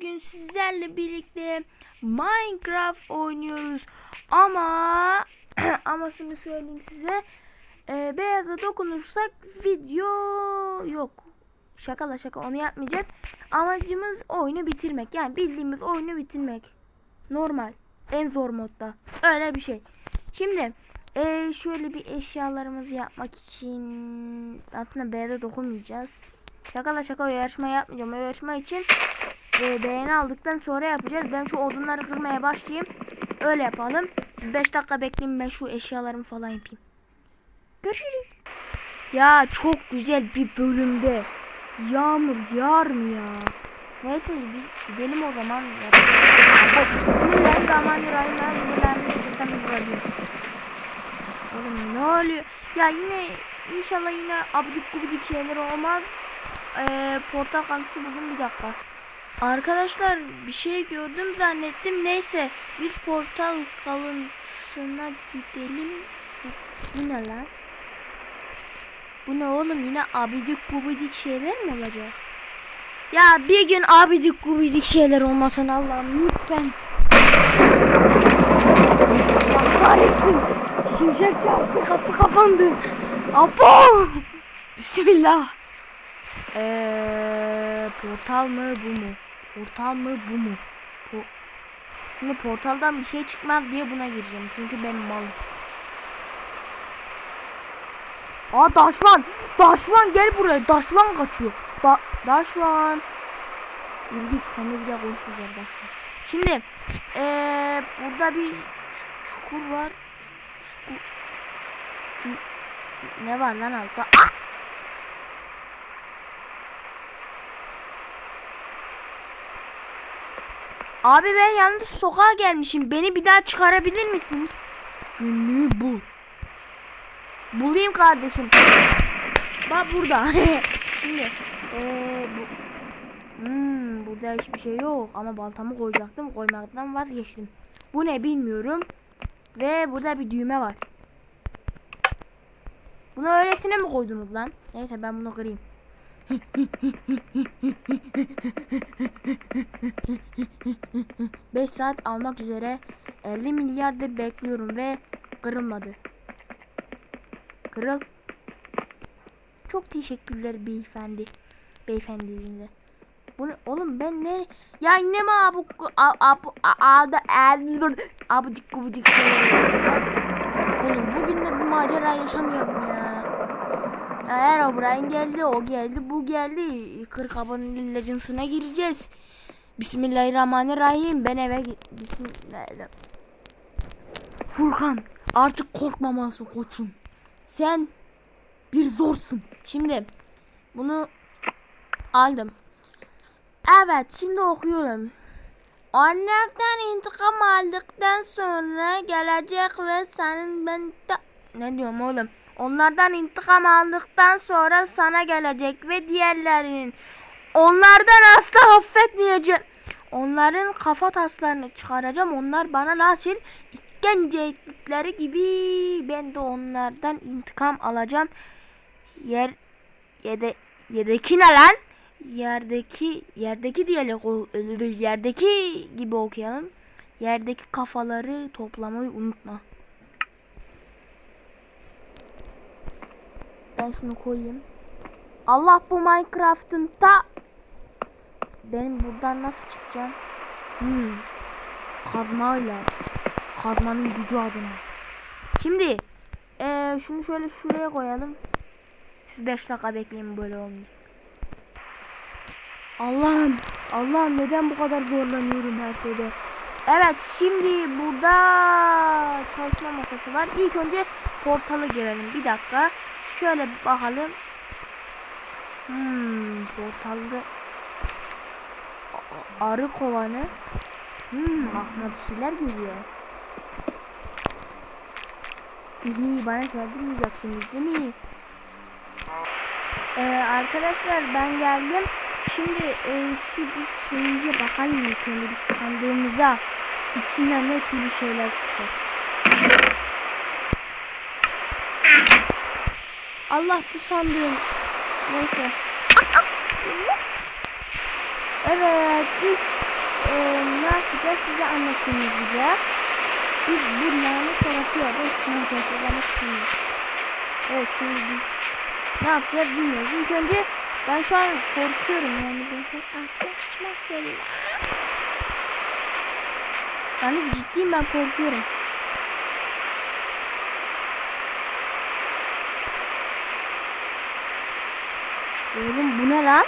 Bugün sizlerle birlikte Minecraft oynuyoruz. Ama amasını söyleyeyim size. Ee, beyaza dokunursak video yok. Şaka la şaka onu yapmayacağız. Amacımız oyunu bitirmek. Yani bildiğimiz oyunu bitirmek. Normal. En zor modda. Öyle bir şey. Şimdi ee, şöyle bir eşyalarımızı yapmak için aslında beyaza dokunmayacağız. Şaka la şaka o yarışma yapmayacağım. O yarışma için e, beğeni aldıktan sonra yapacağız. Ben şu odunları kırmaya başlayayım. Öyle yapalım. 5 dakika bekleyin ben şu eşyalarımı falan yapayım. Görüşürüz. Ya çok güzel bir bölümde yağmur yağar mı ya? Neyse biz gidelim o zaman. Bismillahirrahmanirrahim. Bismillahirrahmanirrahim. Oğlum ne oluyor? Ya yine inşallah yine abidik gubidik şeyler olmaz. Ee, portal kantısı buldum bir dakika. Arkadaşlar bir şey gördüm zannettim. Neyse biz portal kalıntısına gidelim. Bu ne lan? Bu ne oğlum yine abidik gubidik şeyler mi olacak? Ya bir gün abidik gubidik şeyler olmasın Allah'ım lütfen. Allah kahretsin. Şimşek çarptı kapı kapandı. Abo. Bismillah. Eee portal mı bu mu? Portal mı bu mu? Po Şimdi portaldan bir şey çıkmaz diye buna gireceğim. Çünkü ben mal. Aa Daşvan! Daşvan gel buraya. Daşvan kaçıyor. Da Daşvan. Yürü git seninle bir daha konuşacağız Daşvan. Şimdi eee burada bir çukur var. Çukur- çu- Ne var lan altta? Ah! Abi ben yanlış sokağa gelmişim. Beni bir daha çıkarabilir misiniz? Günlüğü bul. Bulayım kardeşim. Bak burada. Şimdi ee, bu hmm, burada hiçbir şey yok ama baltamı koyacaktım. Koymaktan vazgeçtim. Bu ne bilmiyorum. Ve burada bir düğme var. Bunu öylesine mi koydunuz lan? Neyse ben bunu kırayım. 5 saat almak üzere 50 milyardır bekliyorum ve kırılmadı. Kırıl. Çok teşekkürler beyefendi. Beyefendiliğine. Bunu oğlum ben ne ya yine mi abu abu adı eldur abudik gubudik Oğlum bugün de bir macera yaşamayalım ya. Eğer O'Brien geldi, o geldi, bu geldi. 40 abone Legends'ına gireceğiz. Bismillahirrahmanirrahim. Ben eve git. Bismillah. Furkan, artık korkmamalısın koçum. Sen bir zorsun. Şimdi bunu aldım. Evet, şimdi okuyorum. Onlardan intikam aldıktan sonra gelecek ve senin ben. Ne diyorum oğlum? Onlardan intikam aldıktan sonra sana gelecek ve diğerlerinin onlardan asla affetmeyeceğim. Onların kafa taslarını çıkaracağım. Onlar bana nasıl işkence ettikleri gibi ben de onlardan intikam alacağım. Yer yede yedeki ne lan? Yerdeki yerdeki diyelim yerdeki gibi okuyalım. Yerdeki kafaları toplamayı unutma. Ben şunu koyayım. Allah bu Minecraft'ın ta benim buradan nasıl çıkacağım? Hmm. Kazmayla. Kazmanın gücü adına. Şimdi ee, şunu şöyle şuraya koyalım. Siz 5 dakika bekleyin böyle olmayacak. Allah'ım. Allah'ım neden bu kadar zorlanıyorum her şeyde. Evet şimdi burada çalışma masası var. İlk önce portala girelim. Bir dakika. Şöyle bir bakalım. Hmm, portalda arı kovanı. Hmm, aklıma bir şeyler geliyor. İyi, bana saldırmayacaksınız değil mi? Ee, arkadaşlar ben geldim. Şimdi e, şu bir bakalım önce bir sandığımıza. İçinden ne türlü şeyler çıkacak. Allah bu sandığım. Neyse. Evet biz e, ne yapacağız size anlatayım hızlıca. Biz bu lanet orası ya da ısınacağız. Evet şimdi biz ne yapacağız bilmiyoruz. İlk önce ben şu an korkuyorum yani ben çok arkadaşmak yerine. Yani ciddiyim ben korkuyorum. Oğlum bu ne lan?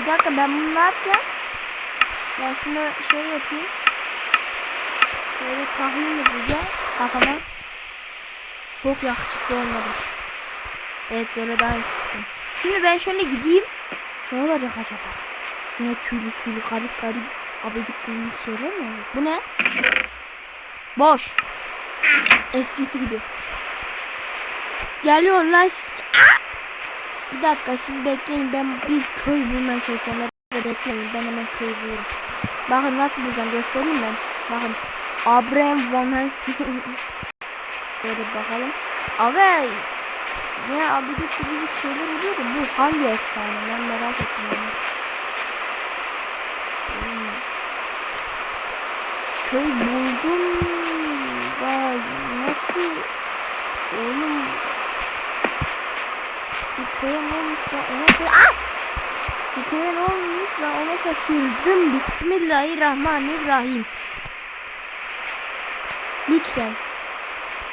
Bir dakika ben bunu ne yapacağım? Ben şunu şey yapayım. Böyle tahmin edeceğim kafama. Çok yakışıklı olmadı. Evet böyle daha yakışıklı. Şimdi ben şöyle gideyim. Ne olacak acaba? Yine tüylü tüylü garip garip abidik gubidik şeyler mi? Bu ne? Boş. Eskisi gibi. Geliyor lan. Ah! Bir dakika siz bekleyin ben bir köy bulmaya çalışacağım. Bekleyin ben hemen köy bulurum. Bakın nasıl bulacağım göstereyim ben. Bakın. Abraham Van Helsing. Böyle bakalım. Aga ne abidik gubidik şeyler oluyor da bu hangi efsane ben merak ettim. Yani. Köy buldum. Vay nasıl oğlum köye ne olmuş ya. Ah! Köye ne olmuş ya ona şaşırdım. Bismillahirrahmanirrahim. Lütfen.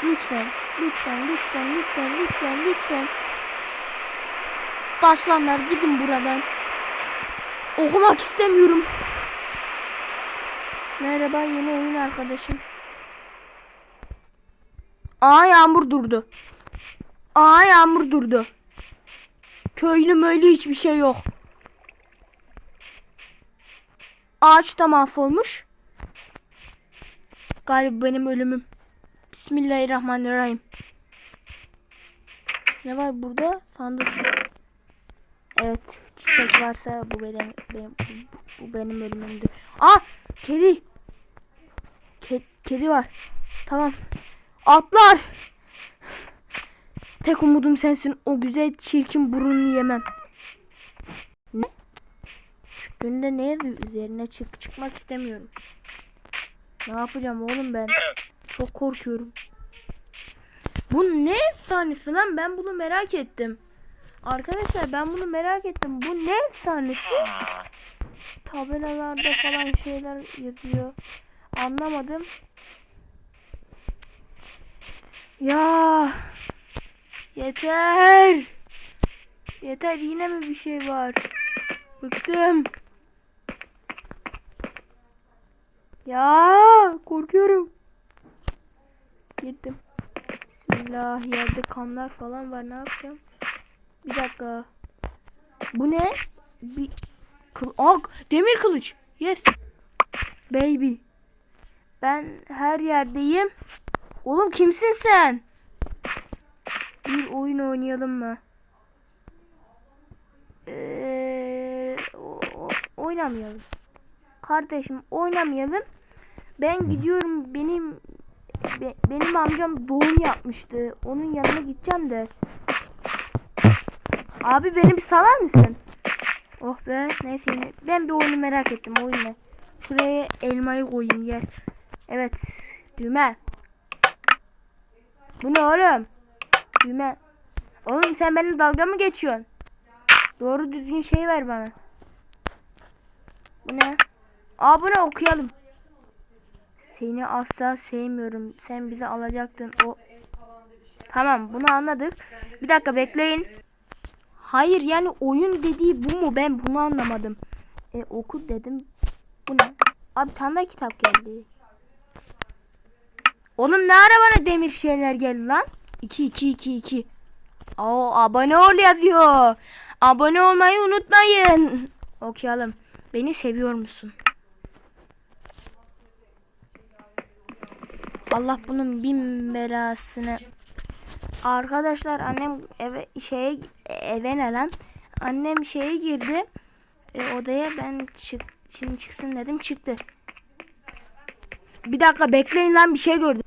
Lütfen. Lütfen. Lütfen. Lütfen. Lütfen. Lütfen. Taşlanlar gidin buradan. Okumak istemiyorum. Merhaba yeni oyun arkadaşım. Aa yağmur durdu. Aa yağmur durdu. Köylü möylü hiçbir şey yok. Ağaç da mahvolmuş. Galiba benim ölümüm. Bismillahirrahmanirrahim. Ne var burada? Sandık. Evet, çiçek varsa bu benim benim bu, benim ölümümdür. Aa, kedi. Ke, kedi var. Tamam. Atlar. Tek umudum sensin. O güzel çirkin burnunu yemem. Ne? Çıktığında ne üzerine çık çıkmak istemiyorum. Ne yapacağım oğlum ben? Çok korkuyorum. Bu ne efsanesi lan? Ben bunu merak ettim. Arkadaşlar ben bunu merak ettim. Bu ne efsanesi? Tabelalarda falan şeyler yazıyor. Anlamadım. Ya yeter. Yeter yine mi bir şey var? Bıktım. Ya korkuyorum. Girdim. Bismillah yerde kanlar falan var ne yapacağım? Bir dakika. Bu ne? Bir kıl Aa, demir kılıç. Yes. Baby. Ben her yerdeyim. Oğlum kimsin sen? Bir oyun oynayalım mı? Ee, o- o- oynamayalım. Kardeşim oynamayalım. Ben gidiyorum benim be- benim amcam doğum yapmıştı. Onun yanına gideceğim de. Abi beni bir salar mısın? Oh be neyse. Ben bir oyunu merak ettim oyun ne? Şuraya elmayı koyayım yer. Evet düğme. Bu ne oğlum? Düğme. Oğlum sen benimle dalga mı geçiyorsun? Doğru düzgün şey ver bana. Bu ne? Aa bu ne okuyalım. Seni asla sevmiyorum. Sen bizi alacaktın. O Tamam bunu anladık. Bir dakika bekleyin. Hayır yani oyun dediği bu mu? Ben bunu anlamadım. E oku dedim. Bu ne? Abi tane kitap geldi. Oğlum ne ara bana demir şeyler geldi lan? 2 2 2 2. Oo abone ol yazıyor. Abone olmayı unutmayın. Okuyalım. Beni seviyor musun? Allah bunun bin belasını. Arkadaşlar annem eve şeye eve ne lan? Annem şeye girdi. E, odaya ben çık şimdi çıksın dedim çıktı. Bir dakika bekleyin lan bir şey gördüm.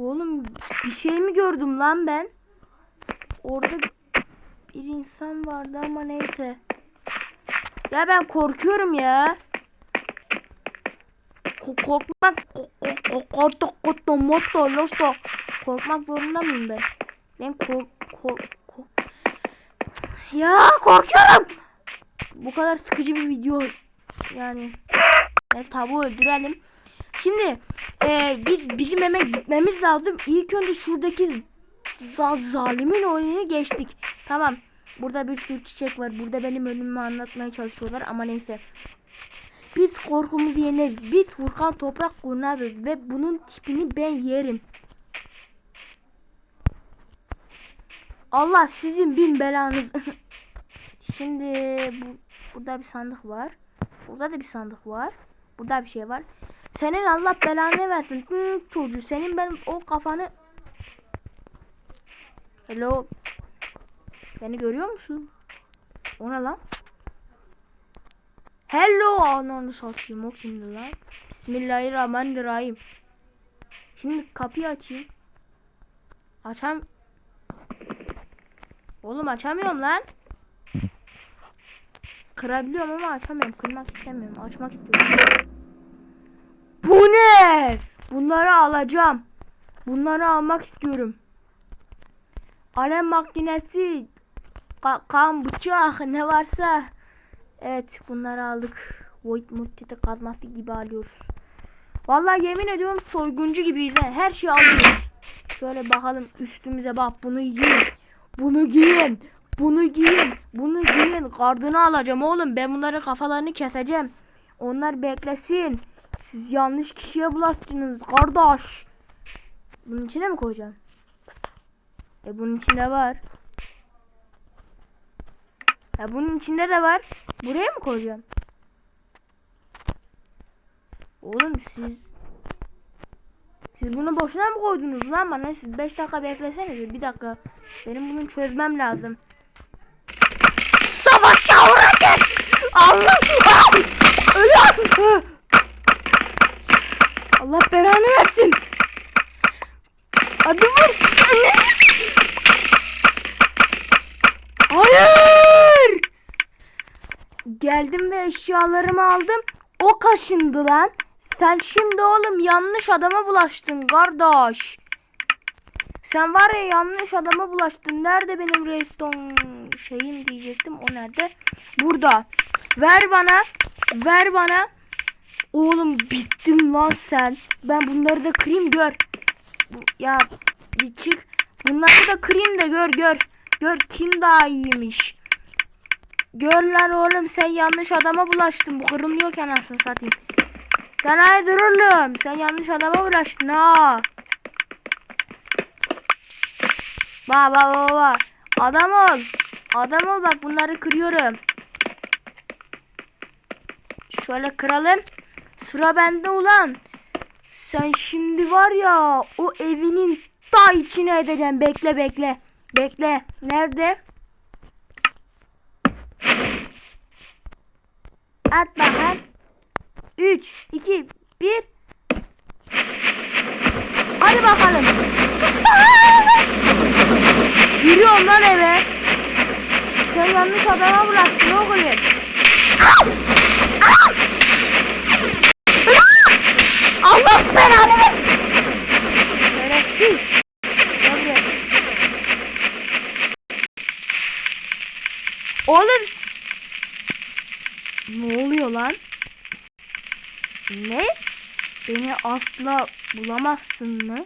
Oğlum bir şey mi gördüm lan ben? Orada bir insan vardı ama neyse. Ya ben korkuyorum ya. Ko- korkmak korkmak korkmak losto korkmak zorunda mıyım ben? Ben kork kork kork ya korkuyorum. Bu kadar sıkıcı bir video yani. Ben tavuğu öldürelim. Şimdi e, biz bizim hemen gitmemiz lazım. İlk önce şuradaki za zalimin oyununu geçtik. Tamam. Burada bir sürü çiçek var. Burada benim önümü anlatmaya çalışıyorlar ama neyse. Biz korkumuzu yeneriz. Biz Furkan toprak kurnazız ve bunun tipini ben yerim. Allah sizin bin belanız. Şimdi bu, burada bir sandık var. Burada da bir sandık var. Burada bir şey var. Senin Allah belanı versin. Hı, senin benim o kafanı Hello. Beni görüyor musun? O ne lan? Hello ananı satayım o kimdi lan? Bismillahirrahmanirrahim. Şimdi kapıyı açayım. Açam. Oğlum açamıyorum lan. Kırabiliyorum ama açamıyorum. Kırmak istemiyorum. Açmak istiyorum. Bunları alacağım. Bunları almak istiyorum. Alem makinesi, ka- kan bıçak ne varsa. Evet bunları aldık. Void muttete kazması gibi alıyoruz. Vallahi yemin ediyorum soyguncu gibiyiz. he. Her şeyi alıyoruz. Şöyle bakalım üstümüze bak bunu giyin. Bunu giyin. Bunu giyin. Bunu giyin. Gardını alacağım oğlum. Ben bunların kafalarını keseceğim. Onlar beklesin. Siz yanlış kişiye bulaştınız kardeş. Bunun içine mi koyacağım? E bunun içinde var. Ya bunun içinde de var. Buraya mı koyacağım? Oğlum siz siz bunu boşuna mı koydunuz lan bana? Siz 5 dakika beklesenize. Bir dakika. Benim bunu çözmem lazım. Savaş uğradı. Allah! Ah! Ölüyorum! Allah belanı versin. Hadi vur. Hayır! Geldim ve eşyalarımı aldım. O kaşındı lan. Sen şimdi oğlum yanlış adama bulaştın kardeş. Sen var ya yanlış adama bulaştın. Nerede benim redstone şeyim diyecektim. O nerede? Burada. Ver bana. Ver bana. Oğlum bittin lan sen. Ben bunları da kırayım gör. Ya bir çık. Bunları da kırayım da gör gör. Gör kim daha iyiymiş. Gör lan oğlum sen yanlış adama bulaştın. Bu kırılmıyor ki anasını satayım. Sen haydi oğlum. Sen yanlış adama bulaştın ha. Ba ba ba ba. Adam ol. Adam ol bak bunları kırıyorum. Şöyle kıralım. Sıra bende ulan. Sen şimdi var ya o evinin ta içine edeceğim. Bekle bekle. Bekle. Nerede? At bakalım. 3, 2, 1. Hadi bakalım. Yürüyorum lan eve. Sen yanlış adama bıraktın oğlum. Allah belanı ver. Şerefsiz. Gel buraya. Oğlum. Ne oluyor lan? Ne? Beni asla bulamazsın mı?